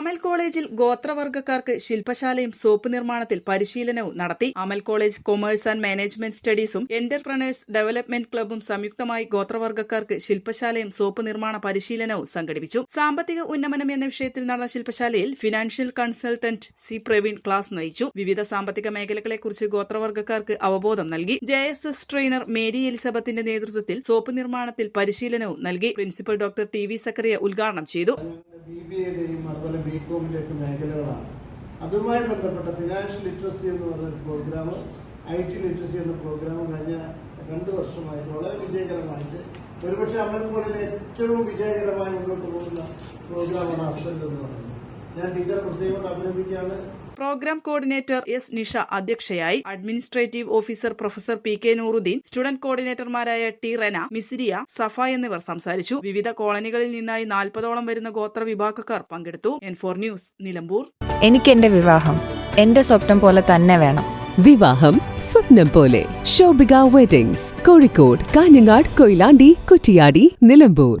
Amal കോളേജിൽ ഗോത്രവർഗക്കാർക്ക് ശില്പശാലയും സോപ്പ് നിർമ്മാണത്തിൽ പരിശീലനവും നടത്തി. Amal college commerce and management സ്റ്റഡീസും entrepreneurs development ക്ലബും സംയുക്തമായി ഗോത്രവർഗക്കാർക്ക് ശില്പശാലയും സോപ്പ് നിർമ്മാണ പരിശീലനവും സംഘടിപ്പിച്ചു. സാമ്പത്തിക ഉന്നമനം എന്ന വിഷയത്തിൽ നടന്ന ശില്പശാലയിൽ financial consultant C Praveen class നയിച്ചു. വിവിധ സാമ്പത്തിക മേഖലകളെക്കുറിച്ച് ഗോത്രവർഗക്കാർക്ക് അവബോധം നൽകി. J S S trainer Mary എലിസബത്തിന്റെ നേതൃത്വത്തിൽ സോപ്പ് നിർമ്മാണത്തിൽ പരിശീലനവും നൽകി. Principal doctor T V Zakariya ഉദ്ഘാടനം ചെയ്തു. ബി കോമിന്റെ ഒക്കെ മേഖലകളാണ്. അതുമായി ബന്ധപ്പെട്ട ഫിനാൻഷ്യൽ ലിറ്ററസി എന്ന് പറഞ്ഞ പ്രോഗ്രാം ഐ ടി ലിറ്ററസി എന്ന പ്രോഗ്രാം കഴിഞ്ഞ രണ്ട് വർഷമായിട്ട് വളരെ വിജയകരമായിട്ട് ഒരുപക്ഷെ അമ്മൻകോടിലെ ഏറ്റവും വിജയകരമായി മുന്നോട്ട് പോകുന്ന പ്രോഗ്രാമാണ് അസൽ എന്ന് പറയുന്നത്. ഞാൻ ടീച്ചർ പ്രത്യേകം അഭിനന്ദിക്കുകയാണ്. പ്രോഗ്രാം കോർഡിനേറ്റർ എസ് നിഷ അധ്യക്ഷയായി administrative officer professor P K Nooruddin student കോർഡിനേറ്റർമാരായ T Rena Misiriya Safa എന്നിവർ സംസാരിച്ചു. വിവിധ കോളനികളിൽ നിന്നായി നാൽപ്പതോളം വരുന്ന ഗോത്ര വിഭാഗക്കാർ പങ്കെടുത്തു. N four news Nilambur. എനിക്ക് എന്റെ വിവാഹം എന്റെ സ്വപ്നം പോലെ തന്നെ വേണം. വിവാഹം സ്വപ്നം പോലെ. ശോഭിക വെഡിങ്സ് കോഴിക്കോട് കാഞ്ഞങ്ങാട് കൊയിലാണ്ടി കുറ്റിയാടി നിലമ്പൂർ.